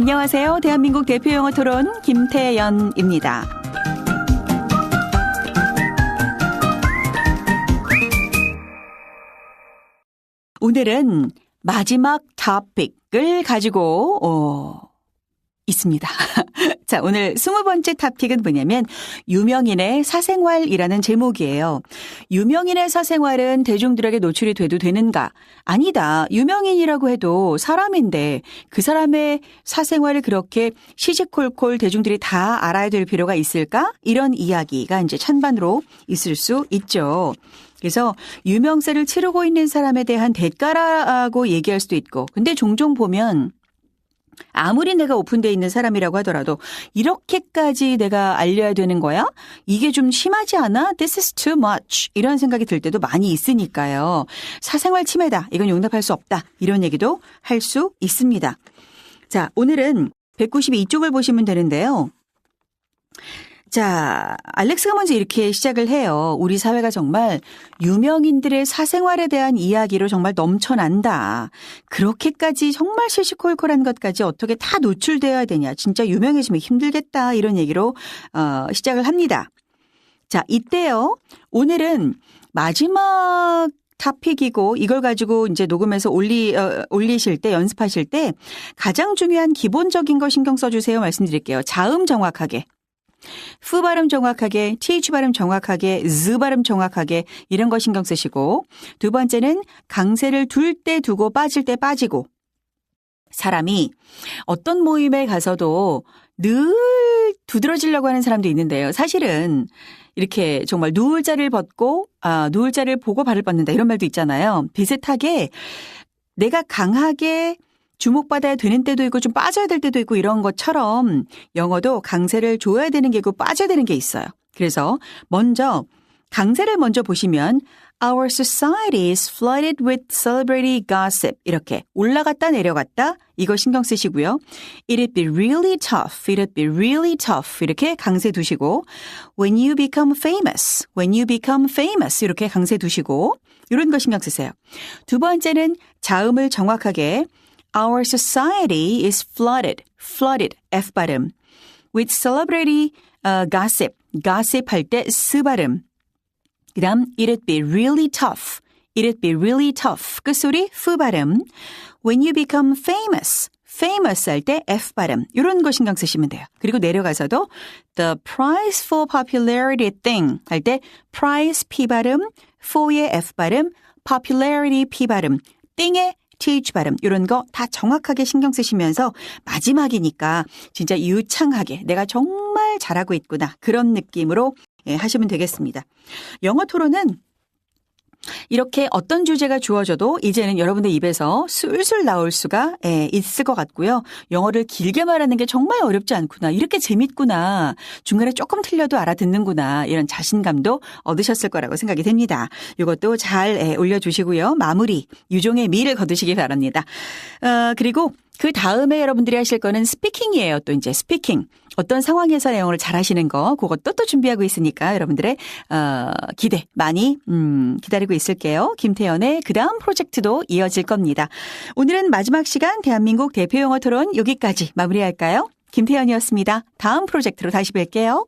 안녕하세요. 대한민국 대표 영어 토론 김태연입니다. 오늘은 마지막 토픽을 가지고 어, 있습니다. 자, 오늘 스무 번째 탑픽은 뭐냐면 유명인의 사생활이라는 제목이에요. 유명인의 사생활은 대중들에게 노출이 돼도 되는가? 아니다. 유명인이라고 해도 사람인데 그 사람의 사생활을 그렇게 시시콜콜 대중들이 다 알아야 될 필요가 있을까? 이런 이야기가 이제 찬반으로 있을 수 있죠. 그래서 유명세를 치르고 있는 사람에 대한 대가라고 얘기할 수도 있고 근데 종종 보면 아무리 내가 오픈돼 있는 사람이라고 하더라도 이렇게까지 내가 알려야 되는 거야? 이게 좀 심하지 않아? This is too much. 이런 생각이 들 때도 많이 있으니까요. 사생활 침해다. 이건 용납할 수 없다. 이런 얘기도 할 수 있습니다. 자, 오늘은 192쪽을 보시면 되는데요. 자, 알렉스가 먼저 이렇게 시작을 해요. 우리 사회가 정말 유명인들의 사생활에 대한 이야기로 정말 넘쳐난다. 그렇게까지 정말 시시콜콜한 것까지 어떻게 다 노출되어야 되냐. 진짜 유명해지면 힘들겠다. 이런 얘기로 어, 시작을 합니다. 자, 이때요. 오늘은 마지막 타픽이고 이걸 가지고 이제 녹음해서 올리 어, 올리실 때 연습하실 때 가장 중요한 기본적인 거 신경 써 주세요 말씀드릴게요. 자음 정확하게. 프 발음 정확하게, th 발음 정확하게, z 발음 정확하게 이런 거 신경 쓰시고 두 번째는 강세를 둘 때 두고 빠질 때 빠지고 사람이 어떤 모임에 가서도 늘 두드러지려고 하는 사람도 있는데요. 사실은 이렇게 정말 누울 자를 벗고 아 누울 자를 보고 발을 뻗는다 이런 말도 있잖아요. 비슷하게 내가 강하게 주목받아야 되는 때도 있고 좀 빠져야 될 때도 있고 이런 것처럼 영어도 강세를 줘야 되는 게 있고 빠져야 되는 게 있어요. 그래서 먼저 강세를 먼저 보시면 Our society is flooded with celebrity gossip. 이렇게 올라갔다 내려갔다 이거 신경 쓰시고요. It'd be really tough. It'd be really tough. 이렇게 강세 두시고 When you become famous. When you become famous. 이렇게 강세 두시고 이런 거 신경 쓰세요. 두 번째는 자음을 정확하게 Our society is flooded, flooded, F 발음. with celebrity uh, gossip, gossip 할 때 스 발음. 그 다음, it'd be really tough, it'd be really tough. 끝소리 프 발음. When you become famous, famous 할 때 F 발음. 이런 거 신경 쓰시면 돼요. 그리고 내려가서도 the price for popularity thing 할 때 price P 발음, for의 F 발음, popularity P 발음, 띵의 th 발음 이런 거 다 정확하게 신경 쓰시면서 마지막이니까 진짜 유창하게 내가 정말 잘하고 있구나 그런 느낌으로 예, 하시면 되겠습니다. 영어 토론은 이렇게 어떤 주제가 주어져도 이제는 여러분들 입에서 술술 나올 수가 예, 있을 것 같고요. 영어를 길게 말하는 게 정말 어렵지 않구나. 이렇게 재밌구나. 중간에 조금 틀려도 알아듣는구나. 이런 자신감도 얻으셨을 거라고 생각이 됩니다. 이것도 잘 예, 올려주시고요. 마무리 유종의 미를 거두시기 바랍니다. 어, 그리고 그 다음에 여러분들이 하실 거는 스피킹이에요. 또 이제 스피킹. 어떤 상황에서 내용을 잘 하시는 거, 그것도 또 준비하고 있으니까 여러분들의, 어, 기대 많이, 음, 기다리고 있을게요. 김태연의 그 다음 프로젝트도 이어질 겁니다. 오늘은 마지막 시간 대한민국 대표 영어 토론 여기까지 마무리할까요? 김태연이었습니다. 다음 프로젝트로 다시 뵐게요.